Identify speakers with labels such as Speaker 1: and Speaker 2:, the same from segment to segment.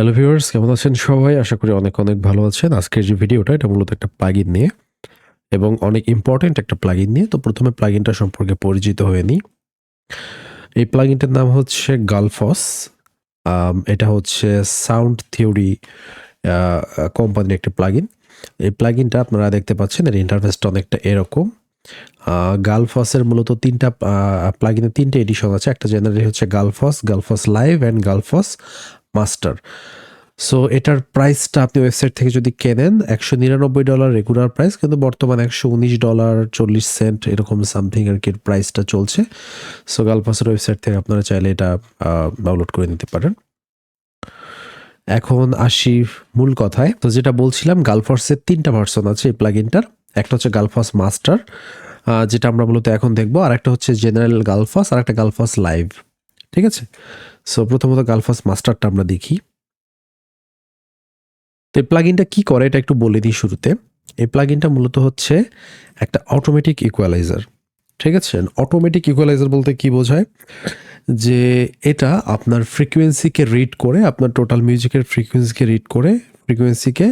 Speaker 1: Hello viewers, কেমন আছেন সবাই? আশা করি অনেক অনেক ভালো আছেন। আজকের যে ভিডিওটা, এটা মূলত একটা প্লাগইন নিয়ে এবং অনেক ইম্পর্টেন্ট একটা প্লাগইন নিয়ে। তো প্রথমে প্লাগইনটা সম্পর্কে পরিচিত হয়ে নিই। এই প্লাগইনটার নাম হচ্ছে গালফস এটা হচ্ছে সাউন্ড থিওরি কোম্পানির একটি প্লাগইন এই প্লাগইনটা আপনারা দেখতে পাচ্ছেন, এর ইন্টারফেসটা অনেকটা এরকম। গালফসের মূলত তিনটা প্লাগইনের তিনটে এডিশন আছে। একটা জেনারেলি হচ্ছে গালফস গালফস লাইভ অ্যান্ড গালফস মাস্টার সো এটার প্রাইসটা আপনি ওয়েবসাইট থেকে যদি কেনেন, একশো নিরানব্বই ডলার রেগুলার প্রাইস কিন্তু বর্তমানে একশো উনিশ ডলার চল্লিশ সেন্ট এরকম সামথিং আর কি প্রাইসটা চলছে। সো গালফাসের ওয়েবসাইট থেকে আপনারা চাইলে এটা ডাউনলোড করে নিতে পারেন। এখন আসি মূল কথায়। তো যেটা বলছিলাম গালফার্সের তিনটা ভার্সন আছে এই প্লাগইনটার একটা হচ্ছে গালফাস মাস্টার যেটা আমরা মূলত এখন দেখব, আর একটা হচ্ছে জেনারেল গালফাস আর একটা গালফাস লাইভ ঠিক আছে? সো প্রথমত গালফাস মাস্টারটা আমরা দেখি। তো এই প্লাগইনটা কি করে, এটা একটু বলে দিই শুরুতে। এই প্লাগইনটা মূলত হচ্ছে একটা অটোমেটিক ইকুয়ালাইজার ঠিক আছে? অটোমেটিক ইকুয়ালাইজার বলতে কি বোঝায়? যে এটা আপনার ফ্রিকোয়েন্সিকে রিড করে, আপনার টোটাল মিউজিকের ফ্রিকোয়েন্সিকে রিড করে ফ্রিকোয়েন্সিকে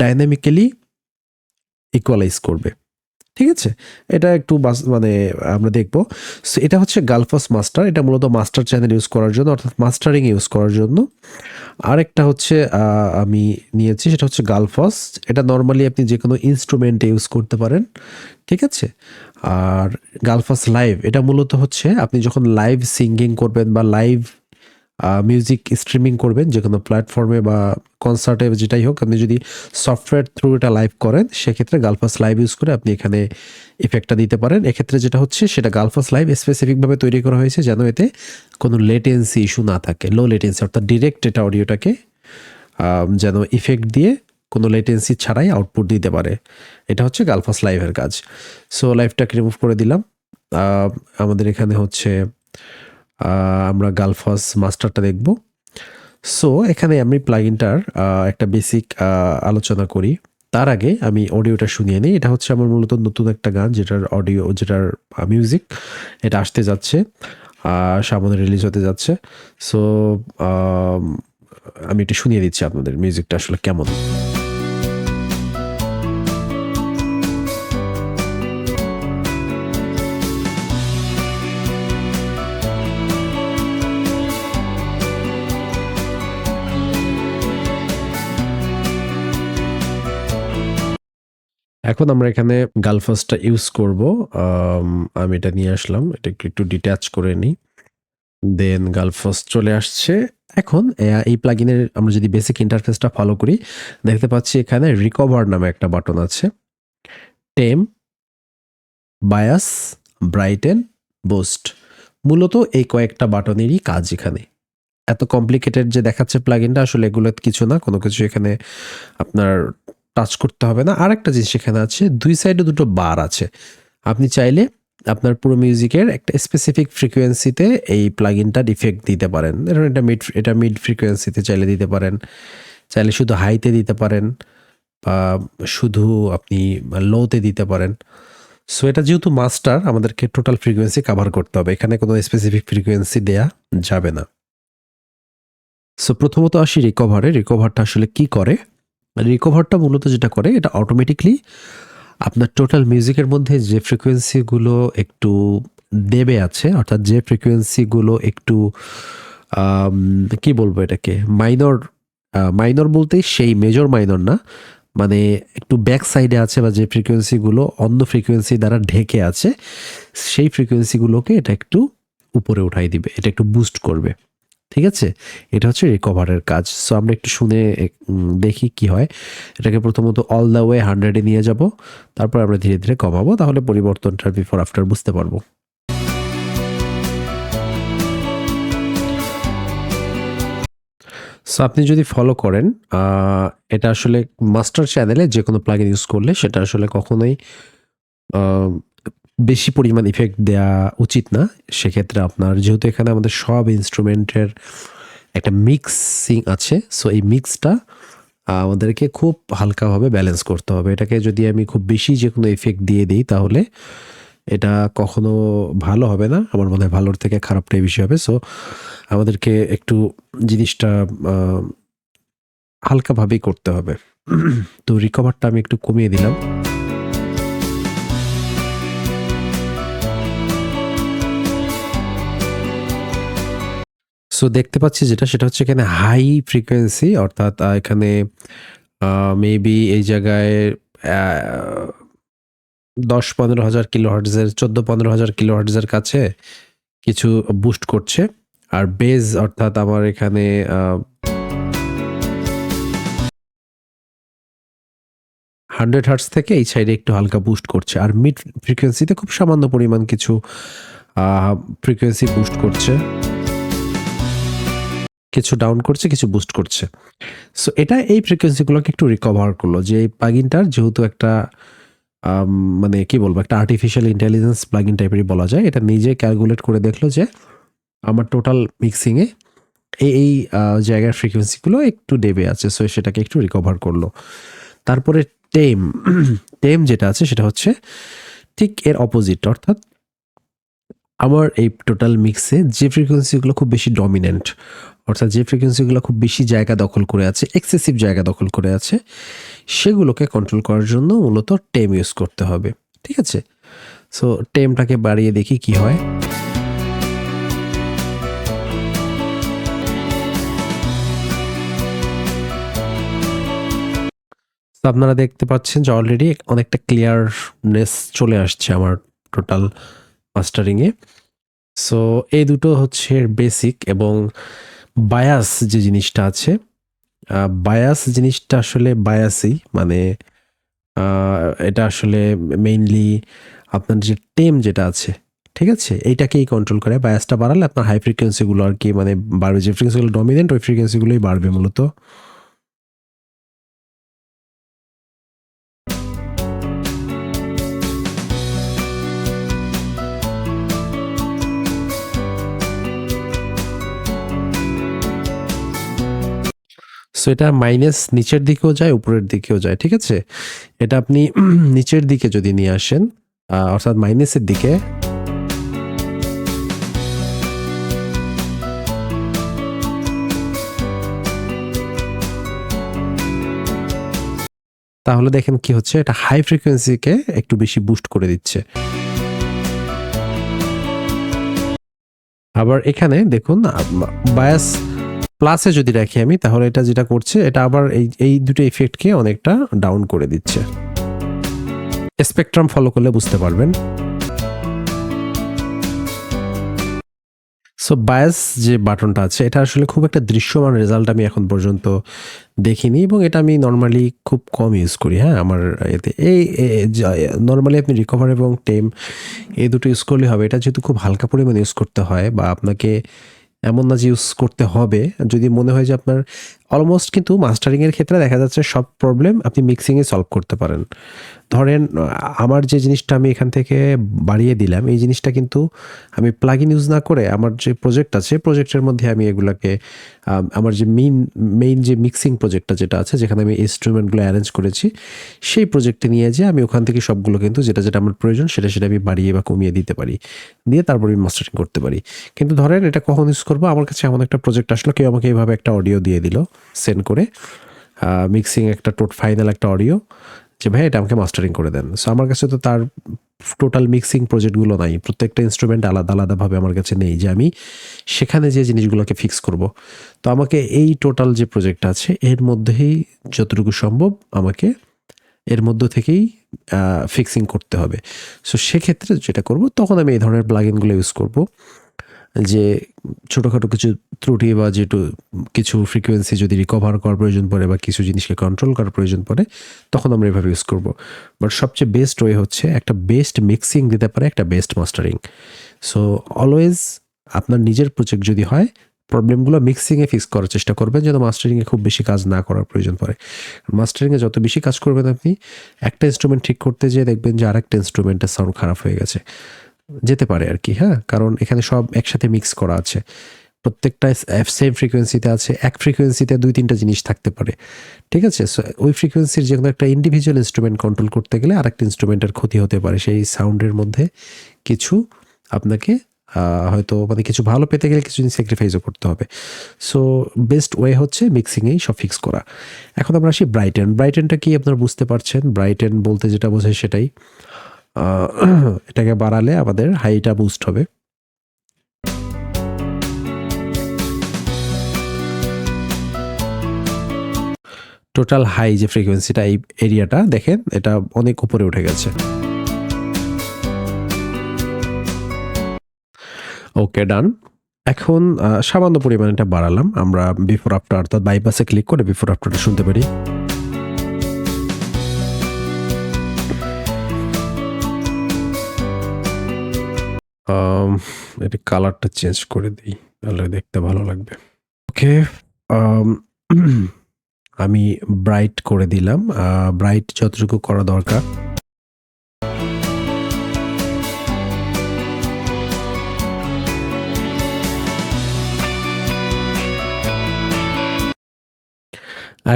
Speaker 1: ডাইনামিক্যালি ইকুয়ালাইজ করবে। ঠিক আছে? এটা একটু মানে আমরা দেখব। সো এটা হচ্ছে গালফাস মাস্টার এটা মূলত মাস্টার চ্যানেল ইউজ করার জন্য, অর্থাৎ মাস্টারিং ইউজ করার জন্য। আরেকটা হচ্ছে আমি নিয়েছি, সেটা হচ্ছে গালফাস এটা নর্মালি আপনি যে কোনো ইনস্ট্রুমেন্টে ইউজ করতে পারেন। ঠিক আছে? আর গালফাস লাইভ এটা মূলত হচ্ছে আপনি যখন লাইভ সিঙ্গিং করবেন বা লাইভ মিউজিক স্ট্রিমিং করবেন, যে কোনো প্ল্যাটফর্মে বা কনসার্টে যেটাই হোক, আপনি যদি সফটওয়্যার থ্রু এটা লাইভ করেন, সেক্ষেত্রে গালফাস লাইভ ইউজ করে আপনি এখানে ইফেক্টটা দিতে পারেন। এক্ষেত্রে যেটা হচ্ছে, সেটা গালফাস লাইভ স্পেসিফিকভাবে তৈরি করা হয়েছে যেন এতে কোনো লেটেন্সি ইস্যু না থাকে। লো লেটেন্সি অর্থাৎ ডিরেক্ট এটা অডিওটাকে যেন ইফেক্ট দিয়ে কোনো লেটেন্সি ছাড়াই আউটপুট দিতে পারে। এটা হচ্ছে গালফাস লাইভের কাজ। সো লাইভটাকে রিমুভ করে দিলাম। আমাদের এখানে হচ্ছে আমরা গালফাস মাস্টারটা দেখব। সো এখানে আমি প্লাগইনটার একটা বেসিক আলোচনা করি। তার আগে আমি অডিওটা শুনিয়ে নিই। এটা হচ্ছে আমার মূলত নতুন একটা গান, যেটার অডিও যেটার মিউজিক এটা আসতে যাচ্ছে সামনে রিলিজ হতে যাচ্ছে। সো আমি এটা শুনিয়ে দিচ্ছি আপনাদের মিউজিকটা আসলে কেমন। এখন আমরা এখানে গালফাসটা ইউজ করব। আমি এটা নিয়ে আসলাম, এটা একটু ডিট্যাচ করে নিই। দেন গালফাস চলে আসছে। এখন এই প্লাগইনের আমরা যদি বেসিক ইন্টারফেসটা ফলো করি, দেখতে পাচ্ছি এখানে রিকভার নামে একটা বাটন আছে। টেম বায়াস ব্রাইটেন বুস্ট মূলত এই কয়েকটা বাটনেরই কাজ এখানে। এত কমপ্লিকেটেড যে দেখাচ্ছে প্লাগইনটা আসলে এগুলো কিছু না, কোনো কিছু এখানে আপনার টাচ করতে হবে না। আর একটা জিনিস এখানে আছে, দুই সাইডে দুটো বার আছে। আপনি চাইলে আপনার পুরো মিউজিকের একটা স্পেসিফিক ফ্রিকোয়েন্সিতে এই প্লাগইনটার ইফেক্ট দিতে পারেন। ধরুন এটা মিড এটা মিড ফ্রিকোয়েন্সিতে চাইলে দিতে পারেন। চাইলে শুধু হাইতে দিতে পারেন বা শুধু আপনি লোতে দিতে পারেন। সো এটা যেহেতু মাস্টার আমাদেরকে টোটাল ফ্রিকোয়েন্সি কভার করতে হবে। এখানে কোনো স্পেসিফিক ফ্রিকোয়েন্সি দেয়া যাবে না। সো প্রথমত আসি রিকভারে রিকভারটা আসলে কি করে? রিকভারটা মূলত যেটা করে, এটা অটোমেটিকলি আপনার টোটাল মিউজিকের মধ্যে যে ফ্রিকোয়েন্সিগুলো একটু দেবে আছে, অর্থাৎ যে ফ্রিকোয়েন্সিগুলো একটু কি বলব এটাকে মাইনর মাইনর বলতে সেই মেজর মাইনর না মানে একটু ব্যাক সাইডে আছে বা যে ফ্রিকোয়েন্সিগুলো অন্য ফ্রিকোয়েন্সি দ্বারা ঢেকে আছে, সেই ফ্রিকোয়েন্সিগুলোকে এটা একটু উপরে উঠাই দিবে, এটা একটু বুস্ট করবে। ঠিক আছে? এটা হচ্ছে রিকভারের কাজ। সো আমরা একটু শুনে দেখি কি হয়। এটাকে প্রথমত অল দ্য ওয়ে হান্ড্রেডে নিয়ে যাব। তারপর আমরা ধীরে ধীরে কমাবো। তাহলে পরিবর্তনটা বিফোর আফটার বুঝতে পারব। সো আপনি যদি ফলো করেন এটা আসলে মাস্টার চ্যানেলে যে কোনো প্লাগইন ইউজ করলে সেটা আসলে কখনোই বেশি পরিমাণ ইফেক্ট দেওয়া উচিত না। সেক্ষেত্রে আপনার, যেহেতু এখানে আমাদের সব ইনস্ট্রুমেন্টের একটা মিক্সিং আছে সো এই মিক্সটা আমাদেরকে খুব হালকাভাবে ব্যালেন্স করতে হবে। এটাকে যদি আমি খুব বেশি যে কোনো ইফেক্ট দিয়ে দিই, তাহলে এটা কখনো ভালো হবে না। আমার মনে হয় ভালোর থেকে খারাপটাই বেশি হবে। সো আমাদেরকে একটু জিনিসটা হালকাভাবেই করতে হবে। তো রিকভারটা আমি একটু কমিয়ে দিলাম। সো দেখতে পাচ্ছি যেটা, সেটা হচ্ছে এখানে হাই ফ্রিকোয়েন্সি অর্থাৎ এখানে মেবি এই জায়গায় দশ পনেরো হাজার কিলো হার্টজের চোদ্দ পনেরো হাজার কিলো হার্টজের কাছে কিছু বুস্ট করছে। আর বেজ অর্থাৎ আমার এখানে হান্ড্রেড হার্টস থেকে এই সাইডে একটু হালকা বুস্ট করছে। আর মিড ফ্রিকোয়েন্সিতে খুব সামান্য পরিমাণ কিছু ফ্রিকোয়েন্সি বুস্ট করছে। কিছু ডাউন করছে, কিছু বুস্ট করছে। সো এটা এই ফ্রিকোয়েন্সিগুলোকে একটু রিকভার করল যে এই প্লাগিনটার যেহেতু একটা মানে কি বলব, একটা আর্টিফিশিয়াল ইন্টেলিজেন্স প্লাগিন টাইপেরই বলা যায়, এটা নিজে ক্যালকুলেট করে দেখল যে আমার টোটাল মিক্সিংয়ে এই এই জায়গার ফ্রিকোয়েন্সিগুলো একটু ডেবে আছে সো সেটাকে একটু রিকভার করল। তারপরে টেম টেম যেটা আছে সেটা হচ্ছে ঠিক এর অপোজিট অর্থাৎ আমার এই টোটাল মিক্সে যে ফ্রিকোয়েন্সিগুলো খুব বেশি ডমিনেন্ট অর্থাৎ যে ফ্রিকোয়েন্সিগুলো খুব বেশি জায়গা দখল করে আছে এক্সেসিভ জায়গা দখল করে আছে, সেগুলোকে কন্ট্রোল করার জন্য মূলত টেম ইউজ করতে হবে, ঠিক আছে? সো টেমটাকে বাড়িয়ে দেখি কি হয়। আপনারা দেখতে পাচ্ছেন যে অলরেডি অনেকটা ক্লিয়ারনেস চলে আসছে আমার টোটাল মাস্টারিংয়ে সো এই দুটো হচ্ছে বেসিক এবং বায়াস যে জিনিসটা আছে বায়াস জিনিসটা আসলে বায়াসই মানে এটা আসলে মেইনলি আপনার যে টেম যেটা আছে, ঠিক আছে? এইটাকেই কন্ট্রোল করে। বায়াসটা বাড়ালে আপনার হাই ফ্রিকোয়েন্সিগুলো আর কি মানে বাড়বে। যে ফ্রিকোয়েন্সিগুলো ডমিনেন্ট ওই ফ্রিকোয়েন্সিগুলোই বাড়বে মূলত। সো এটা মাইনাস নিচের দিকেও যায়, উপরের দিকেও যায়, ঠিক আছে? এটা আপনি নিচের দিকে যদি নিয়ে আসেন অর্থাৎ মাইনাসের দিকে, তাহলে দেখেন কি হচ্ছে? এটা হাই ফ্রিকোয়েন্সিকে একটু বেশি বুস্ট করে দিচ্ছে। আবার এখানে দেখুন বায়াস প্লাসে যদি রাখি আমি, তাহলে এটা যেটা করছে, এটা আবার এই এই দুটো ইফেক্টকে অনেকটা ডাউন করে দিচ্ছে। স্পেকট্রাম ফলো করলে বুঝতে পারবেন। সো বায়াস যে বাটনটা আছে, এটা আসলে খুব একটা দৃশ্যমান রেজাল্ট আমি এখন পর্যন্ত দেখিনি এবং এটা আমি নর্মালি খুব কম ইউজ করি হ্যাঁ আমার এতে। এই নর্মালি আপনি রিকভার এবং টেম এই দুটো ইউজ করলে হবে। এটা যেহেতু খুব হালকা পরিমাণে ইউজ করতে হয় বা আপনাকে এমন না যে ইউজ করতে হবে। যদি মনে হয় যে আপনার অলমোস্ট কিন্তু মাস্টারিংয়ের ক্ষেত্রে দেখা যাচ্ছে সব প্রবলেম আপনি মিক্সিংয়ে সলভ করতে পারেন। ধরেন আমার যে জিনিসটা আমি এখান থেকে বাড়িয়ে দিলাম এই জিনিসটা কিন্তু আমি প্লাগ ইন ইউজ না করে আমার যে প্রজেক্ট আছে প্রজেক্টের মধ্যে আমি এগুলাকে আম, আমার যে মেইন মেইন যে মিক্সিং প্রজেক্টটা যেটা আছে যেখানে আমি ইনস্ট্রুমেন্টগুলো অ্যারেঞ্জ করেছি সেই প্রজেক্টে নিয়ে যে আমি ওখান থেকে সবগুলো কিন্তু যেটা যেটা আমার প্রয়োজন সেটা সেটা আমি বাড়িয়ে বা কমিয়ে দিতে পারি। দিয়ে তারপর আমি মাস্টারিং করতে পারি। কিন্তু ধরেন এটা কখন ইউজ করব? আমার কাছে এমন একটা প্রজেক্ট আসলো কেউ আমাকে এইভাবে একটা অডিও দিয়ে দিল। সেন্ড করে মিক্সিং একটা টোট ফাইনাল একটা অডিও যে, ভাই, এটা আমাকে মাস্টারিং করে দেন। সো আমার কাছে তো তার টোটাল মিক্সিং প্রজেক্টগুলো নাই। প্রত্যেকটা ইনস্ট্রুমেন্ট আলাদা, আলাদাভাবে আমার কাছে নেই যে, আমি সেখানে যে জিনিসগুলোকে ফিক্স করব। তো, আমাকে এই টোটাল যে প্রজেক্ট আছে, এর মধ্যেই যতটুকু সম্ভব আমাকে এর মধ্য থেকেই ফিক্সিং করতে হবে। সো সেক্ষেত্রে যেটা করব, তখন আমি এই ধরনের প্লাগিনগুলো ইউজ করব। যে ছোটোখাটো কিছু ত্রুটি বা যেটু কিছু ফ্রিকোয়েন্সি যদি রিকভার করার প্রয়োজন পড়ে বা কিছু জিনিসকে কন্ট্রোল করার প্রয়োজন পড়ে, তখন আমরা এভাবে ইউজ করব। বাট সবচেয়ে বেস্ট ওয়ে হচ্ছে একটা বেস্ট মিক্সিং দিতে পারে একটা বেস্ট মাস্টারিং সো অলওয়েজ আপনার নিজের প্রজেক্ট যদি হয় প্রবলেমগুলো মিক্সিংয়ে ফিক্স করার চেষ্টা করবেন যেন মাস্টারিংয়ে খুব বেশি কাজ না করার প্রয়োজন পড়ে। মাস্টারিংয়ে যত বেশি কাজ করবেন আপনি, একটা ইনস্ট্রুমেন্ট ঠিক করতে যেয়ে দেখবেন যে আরেকটা ইনস্ট্রুমেন্টের সাউন্ড খারাপ হয়ে গেছে। যেতে পারে আর কি হ্যাঁ? কারণ এখানে সব একসাথে মিক্স করা আছে। প্রত্যেকটা সেম ফ্রিকোয়েন্সিতে আছে, এক ফ্রিকোয়েন্সিতে দুই, তিনটা জিনিস থাকতে পারে। ঠিক আছে? ওই ফ্রিকোয়েন্সির যে কোনো একটা ইন্ডিভিজুয়াল ইনস্ট্রুমেন্ট কন্ট্রোল করতে গেলে আরেকটা ইনস্ট্রুমেন্টের ক্ষতি হতে পারে। সেই সাউন্ডের মধ্যে কিছু আপনাকে হয়তো মানে কিছু ভালো পেতে গেলে কিছু স্যাক্রিফাইসও করতে হবে। সো বেস্ট ওয়ে হচ্ছে মিক্সিংয়েই সব ফিক্স করা। এখন আমরা আসি ব্রাইটেন ব্রাইটেনটা কি আপনারা বুঝতে পারছেন? ব্রাইটেন বলতে যেটা বোঝায় সেটাই। এটাকে বাড়ালে আমাদের হাইটা বুস্ট হবে। টোটাল হাই যে ফ্রিকোয়েন্সিটা এই এরিয়াটা, দেখেন, এটা অনেক উপরে উঠে গেছে। ওকে, ডান। এখন সামান্য পরিমাণে এটা বাড়ালাম। আমরা বিফোর আফটার অর্থাৎ বাইপাসে ক্লিক করে বিফোর আফটারটা শুনতে পারি। এটা কালারটা চেঞ্জ করে দিই, তাহলে দেখতে ভালো লাগবে। ওকে আমি ব্রাইট করে দিলাম। ব্রাইট যতটুকু করা দরকার।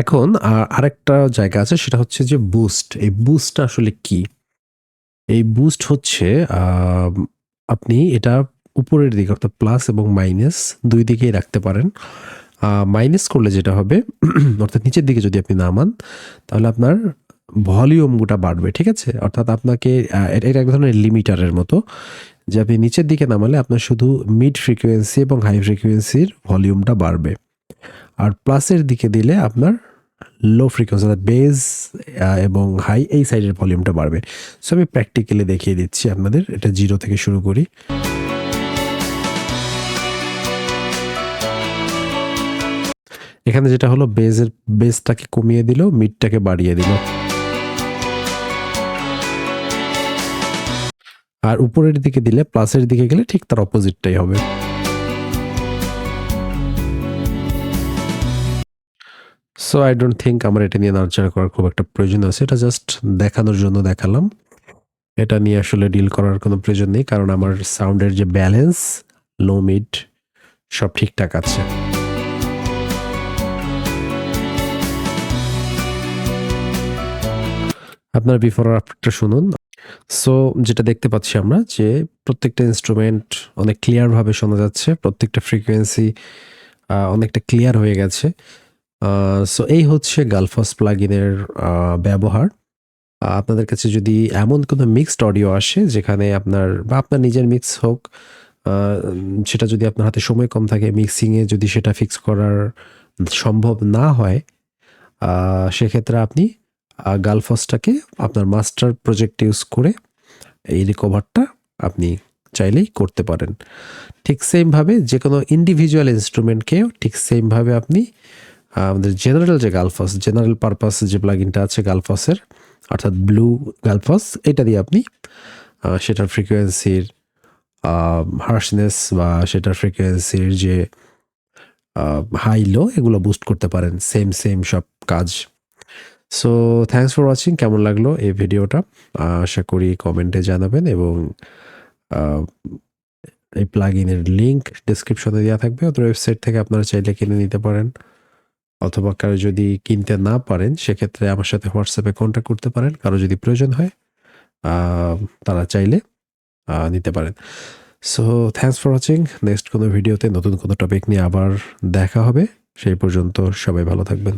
Speaker 1: এখন আরেকটা জায়গা আছে, সেটা হচ্ছে যে বুস্ট এই বুস্টটা আসলে কি? এই বুস্ট হচ্ছে আপনি এটা উপরের দিকে অর্থাৎ প্লাস এবং মাইনাস দুই দিকেই রাখতে পারেন। মাইনাস করলে যেটা হবে, অর্থাৎ নিচের দিকে যদি আপনি নামান তাহলে আপনার ভলিউমটা বাড়বে, ঠিক আছে? অর্থাৎ আপনাকে এটা এক ধরনের লিমিটারের মতো, যে আপনি নিচের দিকে নামালে আপনার শুধু মিড ফ্রিকোয়েন্সি এবং হাই ফ্রিকোয়েন্সির ভলিউমটা বাড়বে। আর প্লাসের দিকে দিলে আপনার লো ফ্রিকোয়েন্সি অর্থাৎ বেজ এবং হাই এই সাইডের ভলিউমটা বাড়বে। সো আমি প্র্যাকটিক্যালি দেখিয়ে দিচ্ছি আপনাদের, এটা জিরো থেকে শুরু করি। এখানে যেটা হলো বেজের বেসটাকে কমিয়ে দিল মিডটাকে বাড়িয়ে দিল। আর উপরের দিকে দিলে প্লাসের দিকে গেলে ঠিক তার অপোজিটটাই হবে। সো আই ডোন্ট থিঙ্ক আমার এটা নিয়ে নাড়াচাড়া করার খুব একটা প্রয়োজন আছে। এটা জাস্ট দেখানোর জন্য দেখালাম। এটা নিয়ে আসলে ডিল করার কোনো প্রয়োজন নেই, কারণ আমার সাউন্ডের যে ব্যালেন্স লো মিড সব ঠিকঠাক আছে। আপনার বিফোর আফটারটা শুনুন। সো যেটা দেখতে পাচ্ছি আমরা যে প্রত্যেকটা ইনস্ট্রুমেন্ট অনেক ক্লিয়ারভাবে শোনা যাচ্ছে, প্রত্যেকটা ফ্রিকোয়েন্সি অনেকটা ক্লিয়ার হয়ে গেছে। সো এই হচ্ছে গালফাস প্লাগিনের ব্যবহার। আপনাদের কাছে যদি এমন কোনো মিক্সড অডিও আসে, যেখানে আপনার বা আপনার নিজের মিক্স হোক সেটা যদি আপনার হাতে সময় কম থাকে মিক্সিংয়ে যদি সেটা ফিক্স করার সম্ভব না হয় সেক্ষেত্রে আপনি গালফসটাকে আপনার মাস্টার প্রজেক্ট ইউজ করে এই রিকভারটা আপনি চাইলেই করতে পারেন। ঠিক সেমভাবে যে কোনো ইন্ডিভিজুয়াল ইনস্ট্রুমেন্টকেও ঠিক সেমভাবে আপনি আমাদের জেনারেল যে গালফস জেনারেল পারপাস যে প্লাগিনটা আছে গালফসের অর্থাৎ ব্লু গালফস এটা দিয়ে আপনি সেটার ফ্রিকোয়েন্সির হার্শনেস বা সেটার ফ্রিকোয়েন্সির যে হাই লো এগুলো বুস্ট করতে পারেন সেম সেম সব কাজ। সো থ্যাংকস ফর ওয়াচিং কেমন লাগল এই ভিডিওটা আশা করি কমেন্টে জানাবেন এবং এই প্লাগ ইনের লিঙ্ক ডিসক্রিপশনে দেওয়া থাকবে ওদের ওয়েবসাইট থেকে আপনারা চাইলে কিনে নিতে পারেন। অথবা কারও যদি কিনতে না পারেন, সেক্ষেত্রে আমার সাথে হোয়াটসঅ্যাপে কন্ট্যাক্ট করতে পারেন। কারও যদি প্রয়োজন হয় তারা চাইলে নিতে পারেন। So thanks for watching next কোনো ভিডিওতে নতুন কোনো টপিক নিয়ে আবার দেখা হবে। সেই পর্যন্ত সবাই ভালো থাকবেন।